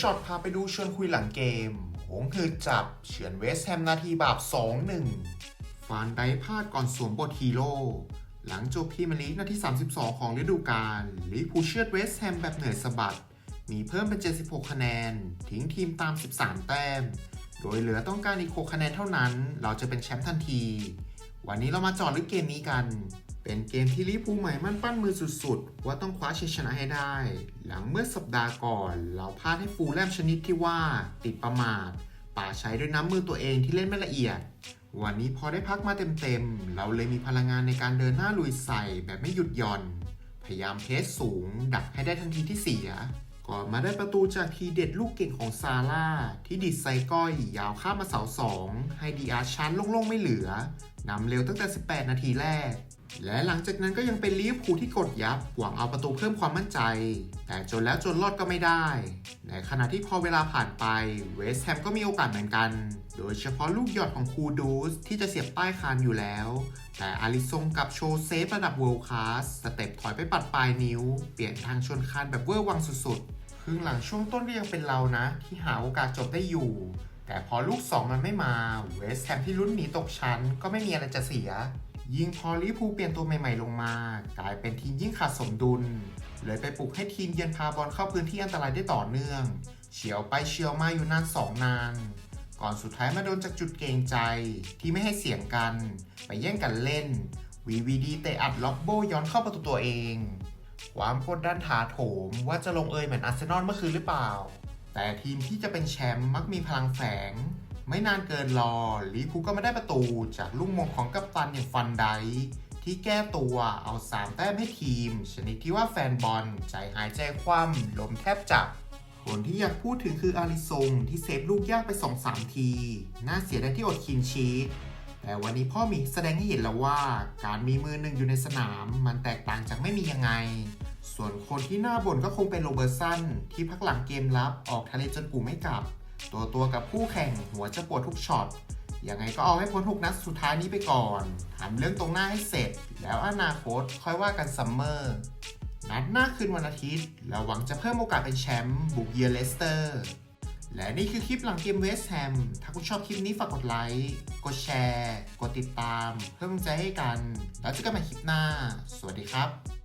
ช็อตพาไปดูชวนคุยหลังเกม หงคือจับ เฉือนเวสแฮมนาทีบาป 2-1 ฟานไดพลาดก่อนสวมบทฮีโร่ หลังจบพรีเมียร์ลีกนาที 32 ของฤดูกาลลิพูเชือดเวสแฮมแบบเหนื่อยสะบัด มีเพิ่มเป็น 76 คะแนน ทิ้งทีมตาม 13 แต้ม โดยเหลือต้องการอีก 6 คะแนนเท่านั้น เราจะเป็นแชมป์ทันที วันนี้เรามาจอดลึกเกมนี้กัน เป็นเกมที่ลิเวอร์พูใหม่มั่นปั้นมือสุดๆ ว่าต้องคว้าชัยชนะให้ได้ หลังเมื่อสัปดาห์ก่อน เราพลาดให้ฟูแลมชนิดที่ว่าติดประมาท ป่าใช้ด้วยน้ำมือตัวเองที่เล่นไม่ละเอียด วันนี้พอได้พักมาเต็มๆ เราเลยมีพลังงานในการเดินหน้าลุยใส่แบบไม่หยุดหย่อน พยายามเพสสูง ดักให้ได้ทันทีที่เสีย ก่อนมาได้ประตูจากทีเด็ดลูกเก่งของซาร่าที่ดิดไซก้อยยาวข้ามมาเสาสองให้ดีอาชันโล่งๆไม่เหลือนำเร็วตั้งแต่ 18 นาทีแรก และหลังจากนั้นก็ยังเป็นลิเวอร์พูลที่กดยับ หวังเอาประตูเพิ่มความมั่นใจ แต่จนแล้วจนรอดก็ไม่ได้ ในขณะที่พอเวลาผ่านไป เวสต์แฮมก็มีโอกาสเหมือนกัน โดยเฉพาะลูกหยอดของคูดูสที่จะเสียบใต้คานอยู่แล้ว แต่อาริซงกับโชเซฟระดับเวิลด์คลาสสเต็ปถอยไปปัดปลายนิ้ว เปลี่ยนทางชนคานแบบเวอร์วังสุดๆ ครึ่งหลังช่วงต้นก็ยังเป็นเรานะ ที่หาโอกาสจบได้อยู่แต่พอลูก 2 มันไม่มา เวสแฮมที่ลุ้นหนีตกชั้นก็ไม่มีอะไรจะเสีย ยิ่งพอลิเวอร์พูเปลี่ยนตัวใหม่ๆลงมา กลายเป็นทีมยิ่งขาดสมดุล เลยไปปลุกให้ทีมเยือนพาบอลเข้าพื้นที่อันตรายได้ต่อเนื่อง เฉียวไปเฉียวมาอยู่นานสองนานก่อนสุดท้ายมาโดนจากจุดเกรงใจที่ไม่ให้เสียงกัน ไปแย่งกันเล่น VVD เตะอัดล็อบโบย้อนเข้าประตูตัวเอง ความกดดันถาโถมว่าจะลงเอยเหมือนอาร์เซนอลเมื่อคืนหรือเปล่า แต่ทีมที่จะเป็นแชมป์มักมีพลังแฝง ไม่นานเกินรอลิพูก็มาได้ประตูจากลูกมงของกัปตันอย่างฟันไดที่แก้ตัวเอา 3 แต้มให้ทีม ชนิดที่ว่าแฟนบอลใจหายใจคว่ำลมแทบจับคนที่อยากพูดถึงคืออาริซงที่เซฟลูกยากไป 2-3 ที น่าเสียดายที่อดคินชีสแต่วันนี้พ่อมีแสดงให้เห็นแล้วว่าการมีมือหนึ่งอยู่ในสนามมันแตกต่างจากไม่มียังไง ส่วนคนที่น่าบ่นก็คงเป็นโรเบอร์สันที่พักหลังเกมรับออกทะเลจนกูไม่กลับ ตัวตัวกับคู่แข่งหัวจะปวดทุกช็อตยังไงก็เอาให้พ้นหกนัดสุดท้ายนี้ไปก่อนทำเรื่องตรงหน้าให้เสร็จ แล้วอนาคตค่อยว่ากันซัมเมอร์นัดหน้าคืนวันอาทิตย์เราหวังจะเพิ่มโอกาสเป็นแชมป์บุกเยือนเลสเตอร์และนี่คือคลิปหลังเกมเวสต์แฮม ถ้าคุณชอบคลิปนี้ฝากกดไลค์ กดแชร์ กดติดตาม เพื่อเป็นกำลังใจให้กัน แล้วเจอกันใหม่คลิปหน้า สวัสดีครับ